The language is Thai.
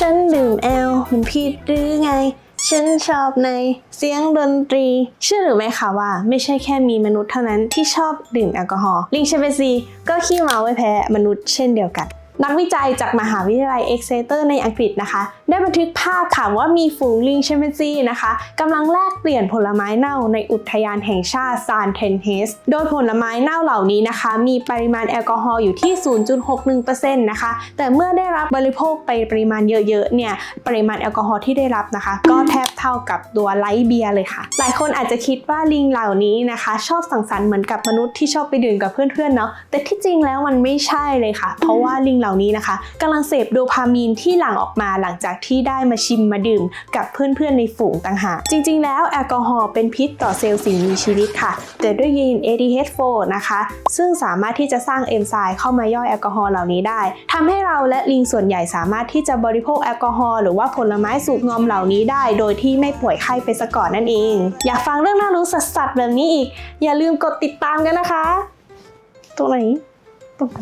ฉันดื่มแอลมันผิดหรือไง ฉันชอบในเสียงดนตรี เชื่อหรือไม่คะว่า ไม่ใช่แค่มีมนุษย์เท่านั้นที่ชอบดื่มแอลกอฮอล์ลิงเชมเปซีก็ขี้เมาไม่แพ้มนุษย์เช่นเดียวกัน นักวิจัยจากมหาวิทยาลัยเอ็กเซเตอร์ในอังกฤษนะคะ ได้บันทึกภาพค่ะว่ามีฝูงลิงแชมเปนซีนะคะกำลังแลกเปลี่ยนผลไม้เน่าในอุทยานแห่งชาติซานเทนเฮส โดยผลไม้เน่าเหล่านี้นะคะ มีปริมาณแอลกอฮอล์อยู่ที่ 0.61%นะคะ แต่เมื่อได้รับบริโภคไปปริมาณเยอะๆเนี่ยปริมาณแอลกอฮอล์ที่ได้รับนะคะ ก็แทบเท่ากับตัวไลท์เบียร์เลยค่ะ หลายคนอาจจะคิดว่าลิงเหล่านี้นะคะ ชอบสังสรรค์เหมือนกับมนุษย์ที่ชอบไปดื่มกับเพื่อนๆเนาะแต่ที่จริงแล้วมันไม่ใช่เลยค่ะ เพราะว่าลิงเหล่านี้นะคะกำลังเสพโดพามีนที่หลั่งออกมาหลังจากที่ได้มาชิมมาดื่ม กับเพื่อนๆในฝูงต่างหากจริง ๆ แล้วแอลกอฮอล์เป็นพิษต่อเซลล์สิ่งมีชีวิตค่ะ แต่ด้วยยีน ADH4 นะคะ ซึ่งสามารถที่จะสร้างเอนไซม์เข้ามาย่อยแอลกอฮอล์เหล่านี้ได้ทำให้เราและลิงส่วนใหญ่สามารถที่จะบริโภคแอลกอฮอล์หรือว่าผลไม้สูบงอมเหล่านี้ได้ โดยที่ไม่ป่วยไข้ไปซะก่อนนั่นเอง อยากฟังเรื่องน่ารู้สัสๆแบบนี้อีก อย่าลืมกดติดตามกันนะคะ ตรงไหนตรงไหน